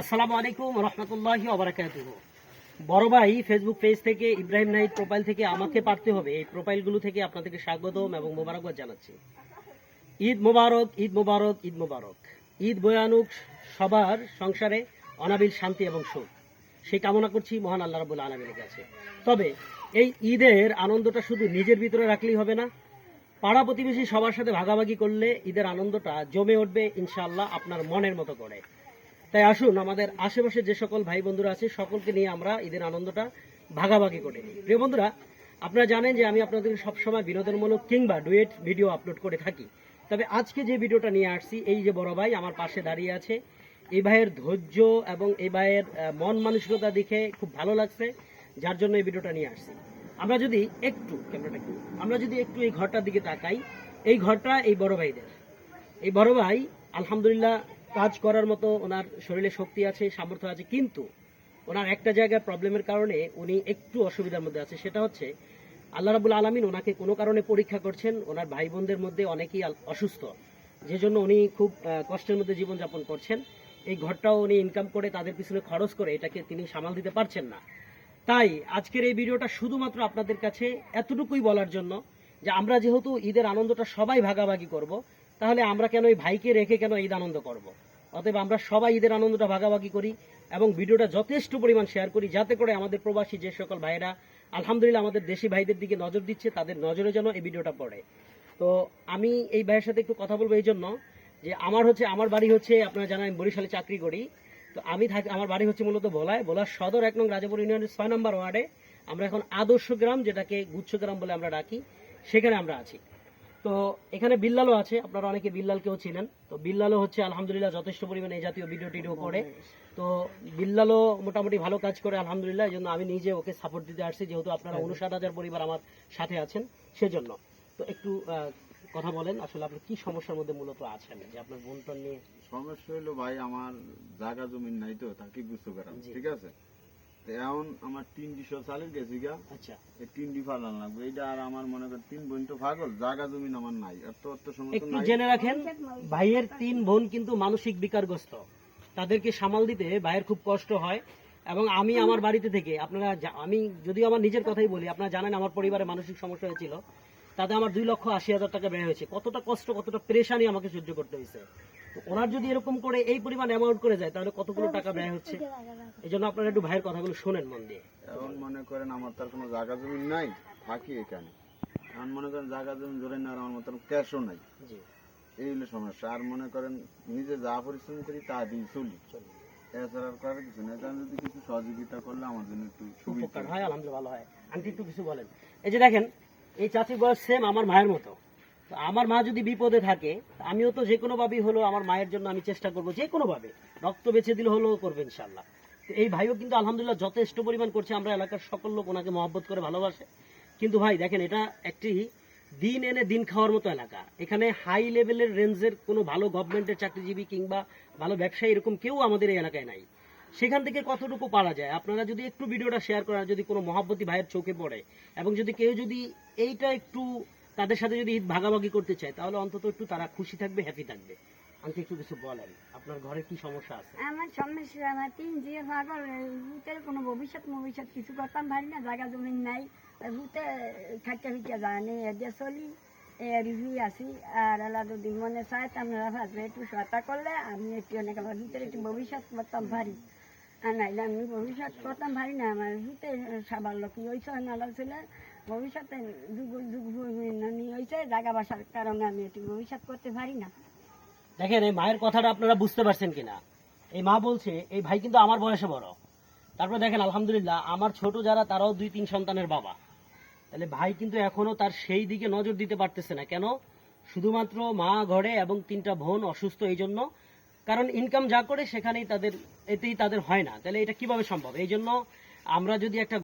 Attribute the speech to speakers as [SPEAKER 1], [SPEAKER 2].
[SPEAKER 1] আসসালামু আলাইকুম রহমতুল্লাহি ওবরাকাতুহ বড় ভাই ফেসবুক পেজ থেকে ইব্রাহিম নাহিদ প্রোফাইল থেকে আমাকে পারতে হবে। এই প্রোফাইলগুলো থেকে আপনাদেরকে স্বাগতম এবং মোবারকবাদ জানাচ্ছি। ঈদ মোবারক ঈদ মোবারক ঈদ মোবারক। ঈদ বয়ানুক সবার সংসারে অনাবিল শান্তি এবং সুখ। সেই কামনা করছি মহান আল্লাহ রাবুল আলমীর কাছে। তবে এই ঈদের আনন্দটা শুধু নিজের ভিতরে রাখলেই হবে না, পাড়া প্রতিবেশী সবার সাথে ভাগাভাগি করলে ঈদের আনন্দটা জমে উঠবে ইনশাআল্লাহ আপনার মনের মতো করে। তাই আসুন আমাদের আশেপাশে যে সকল ভাই বন্ধুরা আছে, সকলকে নিয়ে আমরা ঈদের আনন্দটা ভাগাভাগি করে। নিই প্রিয় বন্ধুরা, আপনারা জানেন যে আমি আপনাদের সবসময় বিনোদনমূলক কিংবা ডুয়েট ভিডিও আপলোড করে থাকি। তবে আজকে যে ভিডিওটা নিয়ে আসছি, এই যে বড় ভাই আমার পাশে দাঁড়িয়ে আছে এই ভাইয়ের ধৈর্য এবং এই ভাইয়ের মন মানসিকতা দেখে খুব ভালো লাগছে, যার জন্য এই ভিডিওটা নিয়ে আসছি। আমরা যদি একটু, ক্যামেরাটা একটু, আমরা যদি একটু এই ঘরটার দিকে তাকাই, এই ঘরটা এই বড় ভাইদের। এই বড় ভাই, আলহামদুলিল্লাহ কাজ করার মতো ওনার শরীরে শক্তি আছে, সামর্থ্য আছে, কিন্তু ওনার একটা জায়গায় প্রবলেমের কারণে উনি একটু অসুবিধার মধ্যে আছে। সেটা হচ্ছে, আল্লাহ রাবুল আলমিন ওনাকে কোনো কারণে পরীক্ষা করছেন, ওনার ভাই বোনদের মধ্যে অনেকেই অসুস্থ। যে জন্য উনি খুব কষ্টের মধ্যে জীবনযাপন করছেন। এই ঘরটাও উনি ইনকাম করে তাদের পিছনে খরচ করে এটাকে তিনি সামাল দিতে পারছেন না। তাই আজকের এই ভিডিওটা শুধুমাত্র আপনাদের কাছে এতটুকুই বলার জন্য যে আমরা যেহেতু ঈদের আনন্দটা সবাই ভাগাভাগি করব তাহলে আমরা কেন এই ভাইকে রেখে কেন ঈদ আনন্দ করব? অতএব আমরা সবাই ঈদের আনন্দটা ভাগাভাগি করি এবং ভিডিওটা যথেষ্ট পরিমাণ শেয়ার করি যাতে করে আমাদের প্রবাসী যে সকল ভাইয়েরা আলহামদুলিল্লাহ আমাদের দেশি ভাইদের দিকে নজর দিচ্ছে, তাদের নজরে যেন এই ভিডিওটা পড়ে। তো আমি এই ভাইয়ের সাথে একটু কথা বলব এই জন্য যে আমার হচ্ছে, আমার বাড়ি হচ্ছে, আপনারা জানেন আমি বরিশালে চাকরি করি। তো আমি থাকি, আমার বাড়ি হচ্ছে মূলত ভোলায়। ভোলার সদর এক নং রাজাপুর ইউনিয়নের ছয় নম্বর ওয়ার্ডে। আমরা এখন আদর্শ গ্রাম, যেটাকে গুচ্ছ গ্রাম বলে আমরা ডাকি, সেখানে আমরা আছি। তো এখানে বিল্লালও আছে আপনারা অনেকে বিল্লালকেও চিনেন। তো বিল্লালও হচ্ছে আলহামদুলিল্লাহ যথেষ্ট পরিমাণে এই জাতীয় ভিডিও টিডিও করে। তো বিল্লালও মোটামুটি ভালো কাজ করে আলহামদুলিল্লাহ এই জন্য আমি নিজে ওকে সাপোর্ট দিতে আসছি যেহেতু আপনারা উনষাট হাজার পরিবার আমার সাথে আছেন সেজন্য। তো একটু কথা বলেন আসলে আপনি কি সমস্যার মধ্যে মূলত আছেন? যে আপনার বোনটন নিয়ে
[SPEAKER 2] সমস্যা হলো ভাই আমার জায়গা জমিন নাই তো থাকি বুঝতে পারাম
[SPEAKER 1] জি।
[SPEAKER 2] ঠিক আছে? এখন আমার তিন ডিশো চালের গেছি গা।
[SPEAKER 1] আচ্ছা।
[SPEAKER 2] এই তিন ফালান লাগবে। এইটা আর আমার মনে করেন তিন বোন তো পাগল জায়গা জমিন আমার নাই। আর তো অত
[SPEAKER 1] একটু জেনে রাখেন ভাইয়ের তিন বোন কিন্তু মানসিক বিকারগ্রস্ত। তাদেরকে সামাল দিতে ভাইয়ের খুব কষ্ট হয়। এবং আমি আমার বাড়িতে থেকে আপনারা আমি যদিও আমার নিজের কথাই বলি আপনারা জানেন আমার পরিবারে মানসিক সমস্যা হয়েছিল। তাতে আমার দুই লক্ষ আশি হাজার টাকা ব্যয় হয়েছে। কতটা কষ্ট কতটা প্রেশানি আমাকে সহ্য করতে হয়েছে। ওনার যদি এরকম করে এই পরিমাণ অ্যামাউন্ট করে যায় তাহলে কতগুলো টাকা ব্যয় হচ্ছে? এই জন্য আপনারা একটু ভাইয়ের কথাগুলো শোনেন মন দিয়ে।
[SPEAKER 2] এখন মনে করেন আমার তার কোনো জায়গা জমিন নাই থাকি এখানে। এখন মনে করেন জায়গা জমিন ধরে নেওয়ার আমার মতন ক্যাশও নাই। এই হলো সমস্যা। আর মনে করেন নিজে যা পরিশ্রম করি তা দিয়ে চলি। এছাড়া করার কিছু নেই। কারণ যদি কিছু সহযোগিতা করলে আমার জন্য একটু সুবিধা
[SPEAKER 1] হয়। আলহামদুলিল্লাহ ভালো হয়। আন্টি একটু কিছু বলেন। এই যে দেখেন এই চাচির বয়স সেম আমার মায়ের মতো। আমার মা যদি বিপদে থাকে, আমিও তো যে কোনো ভাবেই হলো আমার মায়ের জন্য আমি চেষ্টা করব যে কোনো ভাবে। রক্ত বেছে দিলে হলো করবে ইনশাল্লাহ তো এই ভাইও কিন্তু আলহামদুলিল্লাহ যথেষ্ট পরিমাণ করছে, আমরা এলাকার সকল লোক ওনাকে মহব্বত করে ভালোবাসে। কিন্তু ভাই, দেখেন, এটা একটি দিন এনে দিন খাওয়ার মতো এলাকা। এখানে হাই লেভেলের রেঞ্জের কোনো ভালো গভর্নমেন্টের চাকরিজীবী কিংবা ভালো ব্যবসায়ী এরকম কেউ আমাদের এই এলাকায় নাই। সেখান থেকে কতটুকু পারা যায়? আপনারা যদি একটু ভিডিওটা শেয়ার করার যদি কোনো মহাব্বতী ভাইয়ের চোখে পড়ে, এবং যদি কেউ যদি এইটা একটু তাদের সাথে যদি ঈদ ভাগাভাগি করতে চায়, তাহলে অন্তত একটু তারা খুশি থাকবে হ্যাপি থাকবে। আমাকে একটু কিছু বলেন, আপনার ঘরে কি সমস্যা আছে?
[SPEAKER 3] আমার সমস্যা আমার তিন যে পাগল ভূতের কোনো ভবিষ্যৎ ভবিষ্যৎ কিছু করতাম পারি না, জায়গা জমিন নাই। ওই ভূতে খাইতে ফিতে জানি এদিকে চলি রিভিউ আছি, আর আল্লাহ মনে চায় আপনারা একটু সহায়তা করলে আমি একটু অনেক ভূতের একটু ভবিষ্যৎ করতাম পারি আর নাইলে আমি ভবিষ্যৎ করতাম পারি না, আমার ভূতে সাবার লোক হয়েছে নালা ছিল। ভবিষ্যতে হয়েছে জায়গা বাসার কারণে আমি একটু ভবিষ্যৎ করতে পারি না।
[SPEAKER 1] দেখেন, এই মায়ের কথাটা আপনারা বুঝতে পারছেন কিনা? এই মা বলছে, এই ভাই কিন্তু আমার বয়সে বড়। তারপরে দেখেন, আলহামদুলিল্লাহ, আমার ছোট যারা, তারাও দুই, তিন সন্তানের বাবা। তাহলে ভাই কিন্তু এখনও তার সেই দিকে নজর দিতে পারতেছে না। কেন? শুধুমাত্র মা ঘরে এবং তিনটা বোন অসুস্থ এই জন্য। কারণ ইনকাম যা করে, সেখানেই তাদের, এতেই তাদের হয় না। তাহলে এটা কীভাবে সম্ভব? এই জন্য আমরা যদি একটা